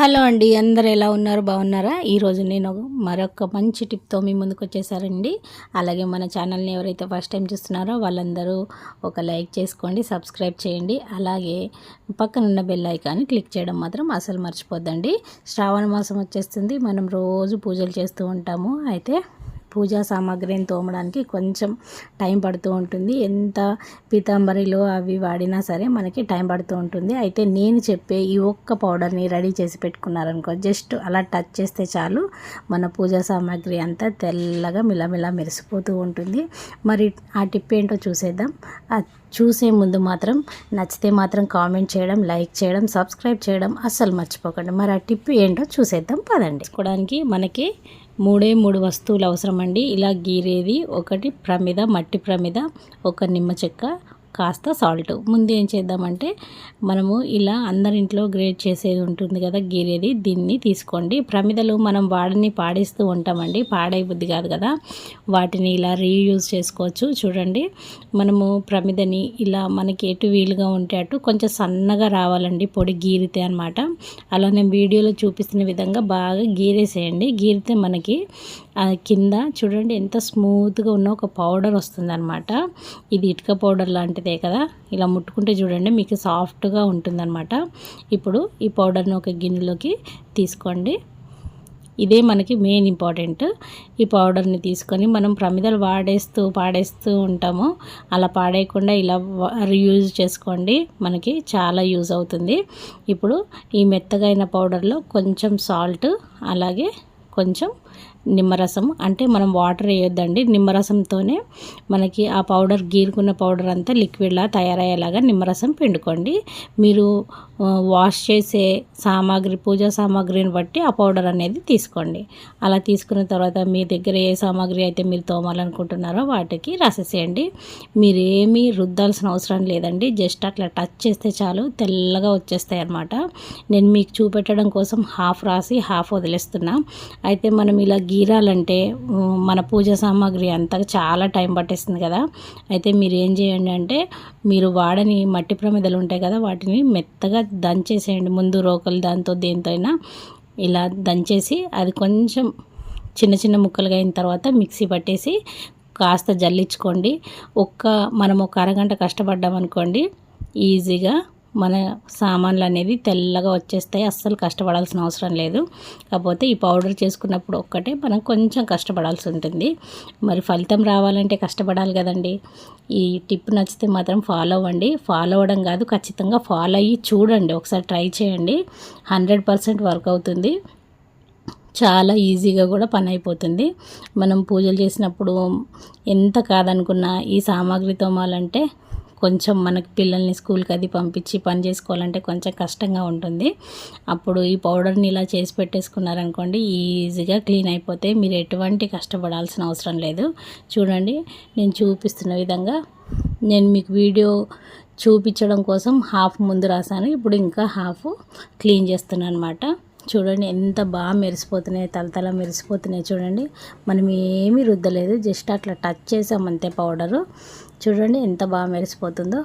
Hello అండి అందరు ఎలా ఉన్నారు? బాగున్నారా? ఈరోజు నేను మరొక మంచి టిప్తో మీ ముందుకు వచ్చేసారండి అలాగే మన ఛానల్ని ఎవరైతే ఫస్ట్ టైం చూస్తున్నారో వాళ్ళందరూ ఒక లైక్ చేసుకోండి సబ్స్క్రైబ్ చేయండి. అలాగే పక్కనున్న బెల్ ఐకాన్ని క్లిక్ చేయడం మాత్రం అసలు మర్చిపోద్దండి. శ్రావణ మాసం వచ్చేస్తుంది మనం రోజు పూజలు చేస్తూ ఉంటాము. అయితే పూజా సామాగ్రిని తోమడానికి కొంచెం టైం పడుతూ ఉంటుంది. ఎంత పీతాంబరిలో అవి వాడినా సరే మనకి టైం పడుతూ ఉంటుంది. అయితే నేను చెప్పే ఈ ఒక్క పౌడర్ని రెడీ చేసి పెట్టుకున్నారనుకో జస్ట్ అలా టచ్ చేస్తే చాలు మన పూజా సామాగ్రి అంతా తెల్లగా మిలమిలా మెరిసిపోతూ ఉంటుంది. మరి ఆ టిప్ ఏంటో చూసేద్దాం. చూసే ముందు మాత్రం నచ్చితే మాత్రం కామెంట్ చేయడం లైక్ చేయడం సబ్స్క్రైబ్ చేయడం అస్సలు మర్చిపోకండి. మరి ఆ టిప్ ఏంటో చూసేద్దాం. పదండి. తీసుకోవడానికి మనకి మూడే మూడు వస్తువులు అవసరమండి. ఇలా గీరేది ఒకటి ప్రమిద మట్టి ప్రమిద ఒక నిమ్మ చెక్క కాస్త సాల్ట్. ముందు ఏం చేద్దామంటే మనము ఇలా అందరింట్లో గ్రేట్ చేసేది ఉంటుంది కదా గీరేది దీన్ని తీసుకోండి. ప్రమిదలు మనం వాడిని పాడిస్తూ ఉంటామండి. పాడైపోద్ది కాదు కదా. వాటిని ఇలా రీయూజ్ చేసుకోవచ్చు. చూడండి మనము ప్రమిదని ఇలా మనకి ఎటు వీలుగా ఉంటే అటు కొంచెం సన్నగా రావాలండి పొడి గీరితే అనమాట అలా నేను వీడియోలో చూపిస్తున్న విధంగా బాగా గీరేసేయండి. గీరితే మనకి కింద చూడండి ఎంత స్మూత్గా ఉన్న ఒక పౌడర్ వస్తుందనమాట ఇది ఇటుక పౌడర్ లాంటిదే కదా? ఇలా ముట్టుకుంటే చూడండి మీకు సాఫ్ట్గా ఉంటుందన్నమాట. ఇప్పుడు ఈ పౌడర్ని ఒక గిన్నెలోకి తీసుకోండి. ఇదే మనకి మెయిన్ ఇంపార్టెంట్. ఈ పౌడర్ని తీసుకొని మనం ప్రమిదలు వాడేస్తూ పాడేస్తూ ఉంటాము. అలా పాడేయకుండా ఇలా రీయూజ్ చేసుకోండి. మనకి చాలా యూజ్ అవుతుంది. ఇప్పుడు ఈ మెత్తగా అయిన పౌడర్లో కొంచెం సాల్ట్ అలాగే కొంచెం నిమ్మరసం. అంటే మనం వాటర్ వేయొద్దండి. నిమ్మరసంతోనే మనకి ఆ పౌడర్ గీరుకున్న పౌడర్ అంతా లిక్విడ్లా తయారయ్యేలాగా నిమ్మరసం పిండుకోండి. మీరు వాష్ చేసే సామాగ్రి పూజా సామాగ్రిని బట్టి ఆ పౌడర్ అనేది తీసుకోండి. అలా తీసుకున్న తర్వాత మీ దగ్గర ఏ సామాగ్రి అయితే మీరు తోమాలనుకుంటున్నారో వాటికి రాసేసేయండి. మీరు ఏమీ రుద్దాల్సిన అవసరం లేదండి. జస్ట్ అట్లా టచ్ చేస్తే చాలు తెల్లగా వచ్చేస్తాయి అనమాట నేను మీకు చూపెట్టడం కోసం హాఫ్ రాసి హాఫ్ వదిలేస్తున్నా. అయితే మనం ఇలా గీ తీరాలంటే మన పూజ సామాగ్రి అంతా చాలా టైం పట్టేస్తుంది కదా. అయితే మీరు ఏం చేయండి అంటే మీరు వాడని మట్టి ప్రమిదలు ఉంటాయి కదా వాటిని మెత్తగా దంచేసేయండి. ముందు రోకలు దాంతో దేంతో అయినా ఇలా దంచేసి అది కొంచెం చిన్న చిన్న ముక్కలుగా అయిన తర్వాత మిక్సీ పట్టేసి కాస్త జల్లించుకోండి. ఒక్క మనం ఒక అరగంట కష్టపడ్డామనుకోండి ఈజీగా మన సామాన్లు అనేది తెల్లగా వచ్చేస్తాయి. అస్సలు కష్టపడాల్సిన అవసరం లేదు. కాకపోతే ఈ పౌడర్ చేసుకున్నప్పుడు ఒక్కటే మనం కొంచెం కష్టపడాల్సి ఉంటుంది. మరి ఫలితం రావాలంటే కష్టపడాలి కదండి. ఈ టిప్ నచ్చితే మాత్రం ఫాలో అవ్వండి. ఫాలో అవ్వడం కాదు ఖచ్చితంగా ఫాలో అయ్యి చూడండి. ఒకసారి ట్రై చేయండి. హండ్రెడ్ పర్సెంట్ వర్క్ అవుతుంది. చాలా ఈజీగా కూడా పని అయిపోతుంది. మనం పూజలు చేసినప్పుడు ఎంత కాదనుకున్నా ఈ సామాగ్రి తోమాలంటే కొంచెం మనకి పిల్లల్ని స్కూల్కి అది పంపించి పని చేసుకోవాలంటే కొంచెం కష్టంగా ఉంటుంది. అప్పుడు ఈ పౌడర్ని ఇలా చేసి పెట్టేసుకున్నారనుకోండి ఈజీగా క్లీన్ అయిపోతే మీరు ఎటువంటి కష్టపడాల్సిన అవసరం లేదు. చూడండి నేను చూపిస్తున్న విధంగా నేను మీకు వీడియో చూపించడం కోసం హాఫ్ ముందు రాశాను. ఇప్పుడు ఇంకా హాఫ్ క్లీన్ చేస్తున్నాను అనమాట చూడండి ఎంత బాగా మెరిసిపోతున్నాయి తలతల మెరిసిపోతున్నాయి చూడండి. మనం ఏమీ రుద్దలేదు జస్ట్ అట్లా టచ్ చేసాం అంతే పౌడరు. చూడండి ఎంత బాగా మెరిసిపోతుందో.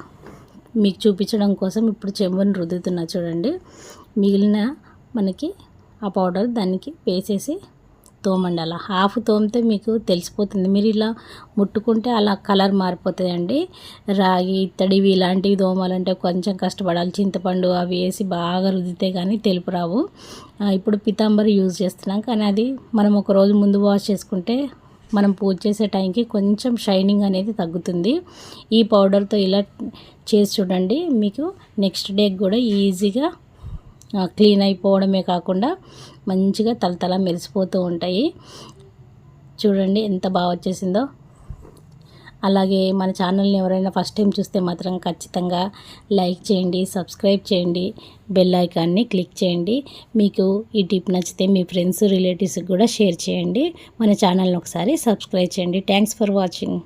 మీకు చూపించడం కోసం ఇప్పుడు చెంబుని రుద్దుతున్నా చూడండి. మిగిలిన మనకి ఆ పౌడర్ దానికి వేసేసి తోమండి అలా హాఫ్ తోమితే మీకు తెలిసిపోతుంది. మీరు ఇలా ముట్టుకుంటే అలా కలర్ మారిపోతాయండి. రాగి ఇత్తడివి ఇలాంటివి తోమాలంటే కొంచెం కష్టపడాలి. చింతపండు అవి వేసి బాగా రుద్దితే కానీ తెలుపు రావు. ఇప్పుడు పితాంబరి యూజ్ చేస్తున్నాం. కానీ అది మనం ఒక రోజు ముందు వాష్ చేసుకుంటే మనం పూజ చేసే టైంకి కొంచెం షైనింగ్ అనేది తగ్గుతుంది. ఈ పౌడర్తో ఇలా చేసి చూడండి. మీకు నెక్స్ట్ డే కూడా ఈజీగా క్లీన్ అయిపోవడమే కాకుండా మంచిగా తలతల మెరిసిపోతూ ఉంటాయి. చూడండి ఎంత బాగా వచ్చేసిందో. అలాగే మన ఛానల్ని ఎవరైనా ఫస్ట్ టైం చూస్తే మాత్రం ఖచ్చితంగా లైక్ చేయండి సబ్స్క్రైబ్ చేయండి బెల్ ఐకాన్ని క్లిక్ చేయండి. మీకు ఈ టిప్ నచ్చితే మీ ఫ్రెండ్స్ రిలేటివ్స్కి కూడా షేర్ చేయండి. మన ఛానల్ని ఒకసారి సబ్స్క్రైబ్ చేయండి. Thanks for watching